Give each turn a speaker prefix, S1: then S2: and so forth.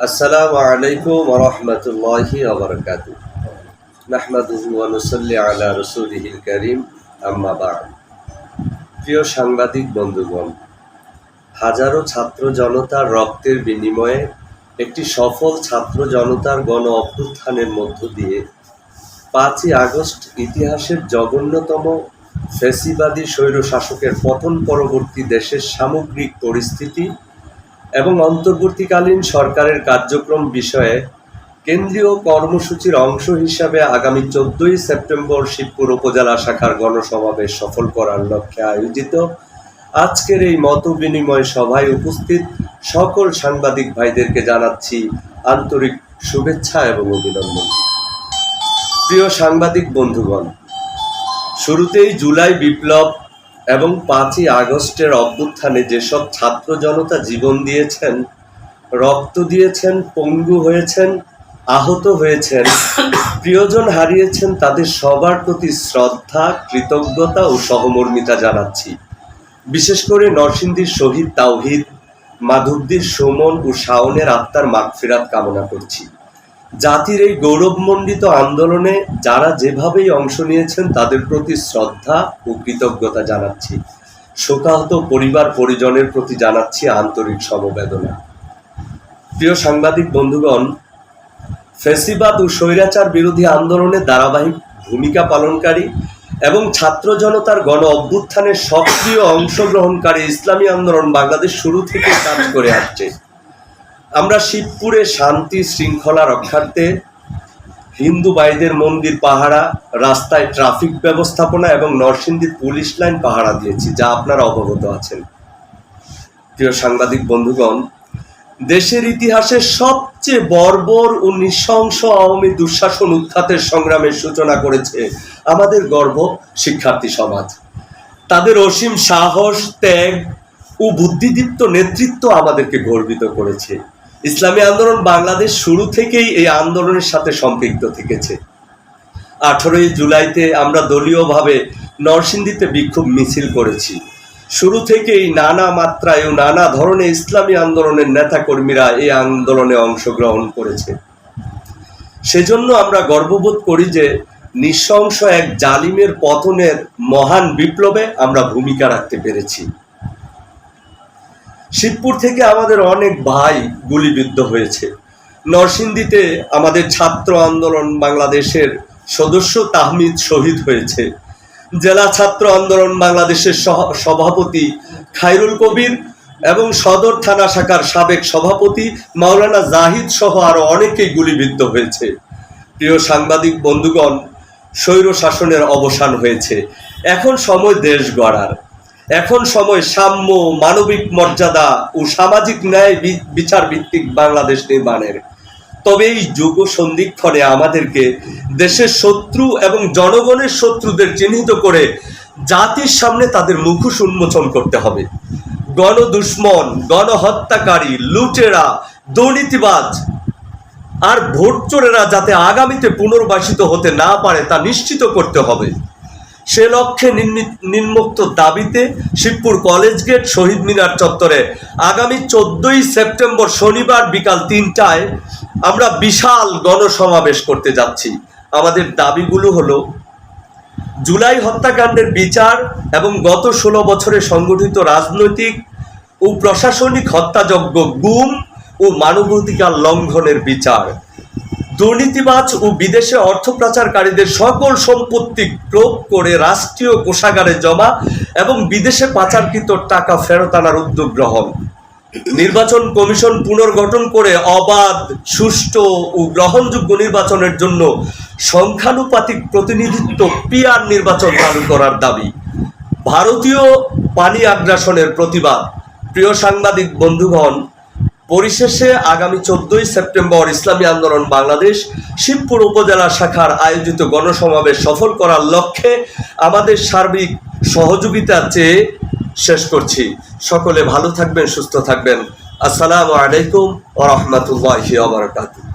S1: আসসালামু আলাইকুম রহমতুল্লাহি আবরকাত নুসাল্লি আলা রাসূলিহিল কারীম, আম্মা বা'দ। প্রিয় সাংবাদিক বন্ধুগণ, হাজারো ছাত্র জনতার রক্তের বিনিময়ে একটি সফল ছাত্র জনতার গণ অভ্যুত্থানের মধ্য দিয়ে পাঁচই আগস্ট ইতিহাসের জঘন্যতম ফেসিবাদী স্বৈরশাসকের পতন পরবর্তী দেশের সামগ্রিক পরিস্থিতি এবং অন্তর্বর্তীকালীন সরকারের কার্যক্রম বিষয়ে কেন্দ্রীয় কর্মসূচির অংশ হিসাবে আগামী চোদ্দই সেপ্টেম্বর শিবপুর উপজেলা শাখার গণসমাবেশ সফল করার লক্ষ্যে আয়োজিত আজকের এই মত বিনিময় সভায় উপস্থিত সকল সাংবাদিক ভাইদেরকে জানাচ্ছি আন্তরিক শুভেচ্ছা এবং অভিনন্দন। প্রিয় সাংবাদিক বন্ধুগণ, শুরুতেই জুলাই বিপ্লব এবং পাঁচই আগস্টের অভ্যুত্থানে যেসব ছাত্র জনতা জীবন দিয়েছেন, রক্ত দিয়েছেন, পঙ্গু হয়েছেন, আহত হয়েছেন, প্রিয়জন হারিয়েছেন, তাদের সবার প্রতি শ্রদ্ধা, কৃতজ্ঞতা ও সহমর্মিতা জানাচ্ছি। বিশেষ করে নরসিংদীর শহীদ তাওহিদ, মাধবদীর সুমন ও শাওনের আত্মার মাগফিরাত কামনা করছি। জাতির এই গৌরবমণ্ডিত আন্দোলনে যারা যেভাবেই অংশ নিয়েছেন, তাদের প্রতি শ্রদ্ধা ও কৃতজ্ঞতা জানাচ্ছি। শোকাহত পরিবার পরিজনের প্রতি জানাচ্ছি আন্তরিক সমবেদনা। প্রিয় সাংবাদিক বন্ধুগণ, ফেসিবাদ ও স্বৈরাচার বিরোধী আন্দোলনে ধারাবাহিক ভূমিকা পালনকারী এবং ছাত্র জনতার গণ অভ্যুত্থানের সক্রিয় অংশগ্রহণকারী ইসলামী আন্দোলন বাংলাদেশ শুরু থেকে কাজ করে আসছে। আমরা শিবপুরে শান্তি শৃঙ্খলা রক্ষার্থে হিন্দু ভাইদের মন্দির পাহারা, রাস্তায় ট্রাফিক ব্যবস্থাপনা এবং নরসিংদীর পুলিশ লাইন পাহারা দিয়েছি, যা আপনারা অবগত আছেন। প্রিয় সাংবাদিক বন্ধুগণ, দেশের ইতিহাসে সবচেয়ে বর্বর ও নৃশংস আওয়ামী দুঃশাসন উৎখাতের সংগ্রামের সূচনা করেছে আমাদের গর্ব শিক্ষার্থী সমাজ। তাদের অসীম সাহস, ত্যাগ ও বুদ্ধিদীপ্ত নেতৃত্ব আমাদেরকে গর্বিত করেছে। ইসলামী আন্দোলন বাংলাদেশ শুরু থেকেই এই আন্দোলনের সাথে সম্পৃক্ত থেকেছে। আঠারোই জুলাইতে আমরা দলীয়ভাবে নরসিংদীতে বিক্ষোভ মিছিল করেছি। শুরু থেকেই নানা মাত্রায় ও নানা ধরনের ইসলামী আন্দোলনের নেতাকর্মীরা এই আন্দোলনে অংশগ্রহণ করেছে। সেজন্য আমরা গর্ববোধ করি যে নৃশংস এক জালিমের পতনের মহান বিপ্লবে আমরা ভূমিকা রাখতে পেরেছি। শিবপুর থেকে আমাদের অনেক ভাই গুলিবিদ্ধ হয়েছে। নরসিংদীতে আমাদের ছাত্র আন্দোলন বাংলাদেশের সদস্য তাহমিদ শহীদ হয়েছে। জেলা ছাত্র আন্দোলন বাংলাদেশের সভাপতি খায়রুল কবির এবং সদর থানা শাখার সাবেক সভাপতি মাওলানা জাহিদ সহ আরও অনেকেই গুলিবিদ্ধ হয়েছে। প্রিয় সাংবাদিক বন্ধুগণ, স্বৈর শাসনের অবসান হয়েছে। এখন সময় দেশ গড়ার। এখন সময় সাম্য, মানবিক মর্যাদা ও সামাজিক ন্যায় বিচার ভিত্তিক বাংলাদেশ নির্মাণের। তবে এই যুগ সন্ধিক্ষণে আমাদেরকে দেশের শত্রু এবং জনগণের শত্রুদের চিহ্নিত করে জাতির সামনে তাদের মুখোশ উন্মোচন করতে হবে। গণ দুশ্মন গণহত্যাকারী, লুটেরা, দুর্নীতিবাজ আর ভোট চোরেরা যাতে আগামীতে পুনর্বাসিত হতে না পারে তা নিশ্চিত করতে হবে। সে লক্ষ্যে নির্মি- নিম্নোক্ত দাবিতে শিবপুর কলেজ গেট শহীদ মিনার চত্বরে আগামী চোদ্দই সেপ্টেম্বর শনিবার বিকাল তিনটায় আমরা বিশাল গণসমাবেশ করতে যাচ্ছি। আমাদের দাবিগুলো হলো, জুলাই হত্যাকাণ্ডের বিচার এবং গত ষোলো বছরে সংগঠিত রাজনৈতিক ও প্রশাসনিক হত্যাযজ্ঞ গুম ও মানবাধিকার লঙ্ঘনের বিচার। দুর্নীতিবাজ ও বিদেশে অর্থ পাচারকারীদের সকল সম্পত্তি ক্রোপ করে রাষ্ট্রীয় কোষাগারে জমা এবং বিদেশে পাচারকৃত টাকা ফেরত আনার উদ্যোগ গ্রহণ। নির্বাচন কমিশন পুনর্গঠন করে অবাধ, সুষ্ঠু ও গ্রহণযোগ্য নির্বাচনের জন্য সংখ্যানুপাতিক প্রতিনিধিত্ব পিআর নির্বাচন চালু করার দাবি। ভারতীয় পানি আগ্রাসনের প্রতিবাদ। প্রিয় সাংবাদিক, বন্ধুগণ পরিশেষে আগামী চোদ্দই সেপ্টেম্বর ইসলামী আন্দোলন বাংলাদেশ, শিবপুর উপজেলা শাখার আয়োজিত গণসমাবেশ সফল করার লক্ষ্যে আমাদের সার্বিক সহযোগিতা চেয়ে শেষ করছি। সকলে ভালো থাকবেন, সুস্থ থাকবেন। আসসালামু আলাইকুম ওরহমতুল্লাহি ওবরাকাতুহ